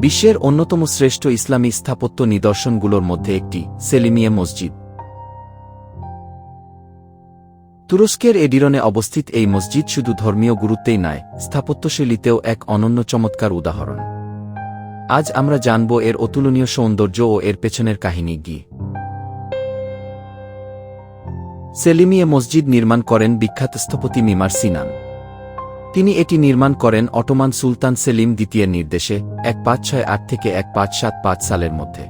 বিশ্বের অন্যতম শ্রেষ্ঠ ইসলামী স্থাপত্য নিদর্শনগুলোর মধ্যে একটি, সেলিমিয়ে মসজিদ। তুরস্কের এডিরনে অবস্থিত এই মসজিদ শুধু ধর্মীয় গুরুত্বেই নয়, স্থাপত্যশৈলীতেও এক অনন্য চমৎকার উদাহরণ। আজ আমরা জানব এর অতুলনীয় সৌন্দর্য ও এর পেছনের কাহিনী গিয়ে সেলিমিয়ে মসজিদ নির্মাণ করেন বিখ্যাত স্থপতি মিমার সিনান। তিনি এটি নির্মাণ করেন অটোমান সুলতান সেলিম দ্বিতীয়ের নির্দেশে, এক পাঁচ ছয় আট থেকে এক পাঁচ সাত পাঁচ সালের মধ্যে।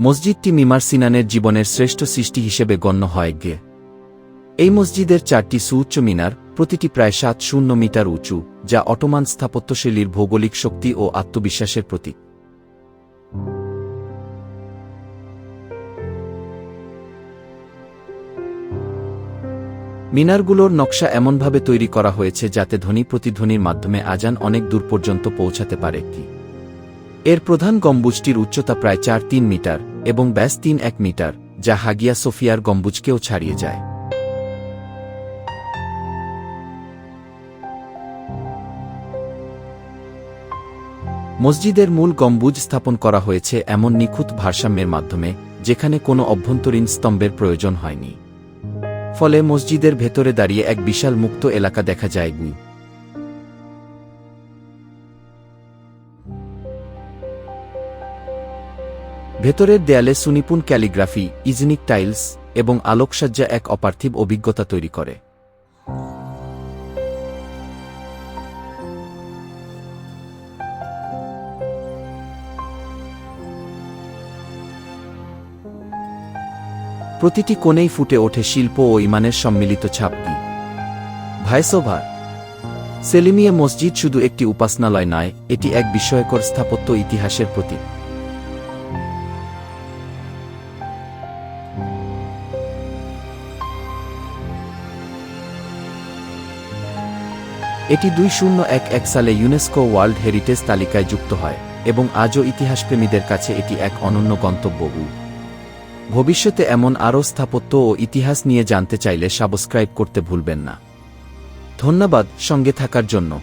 মসজিদটি মিমার সিনানের জীবনের শ্রেষ্ঠ সৃষ্টি হিসেবে গণ্য হয় গে। এই মসজিদের চারটি সুউচ্চ মিনার, প্রতিটি প্রায় সাত শূন্য মিটার উঁচু, যা অটোমান স্থাপত্যশৈলীর ভৌগোলিক শক্তি ও আত্মবিশ্বাসের প্রতীক। মিনারগুলোর নকশা এমনভাবে তৈরি করা হয়েছে যাতে ধ্বনি প্রতিধ্বনির মাধ্যমে আজান অনেক দূর পর্যন্ত পৌঁছাতে পারে কি এর প্রধান গম্বুজটির উচ্চতা প্রায় চার তিন মিটার এবং ব্যাস তিন এক মিটার, যা হাগিয়া সোফিয়ার গম্বুজকেও ছাড়িয়ে যায়। মসজিদের মূল গম্বুজ স্থাপন করা হয়েছে এমন নিখুঁত ভারসাম্যের মাধ্যমে, যেখানে কোনো অভ্যন্তরীণ স্তম্ভের প্রয়োজন হয়নি। ফলে মসজিদের ভেতরে দাঁড়িয়ে এক বিশাল মুক্ত এলাকা দেখা যায় গু ভেতরের দেয়ালে সুনিপুণ ক্যালিগ্রাফি, ইজনিক টাইলস এবং আলোকসজ্জা এক অপার্থিব অভিজ্ঞতা তৈরি করে। প্রতিটি কোণেই ফুটে ওঠে শিল্প ও ইমানের সম্মিলিত ছাপটি। ভাইসোভার সেলিমিয়া মসজিদ শুধু একটি উপাসনালয় নয়, এটি এক বিস্ময়কর স্থাপত্য ইতিহাসের প্রতীক। এটি দুই শূন্য এক এক সালে ইউনেস্কো ওয়ার্ল্ড হেরিটেজ তালিকায় যুক্ত হয় এবং আজও ইতিহাসপ্রেমীদের কাছে এটি এক অনন্য গন্তব্য ভবিষ্যতে এমন আরও স্থাপত্য ও ইতিহাস নিয়ে জানতে চাইলে সাবস্ক্রাইব করতে ভুলবেন না। ধন্যবাদ সঙ্গে থাকার জন্য।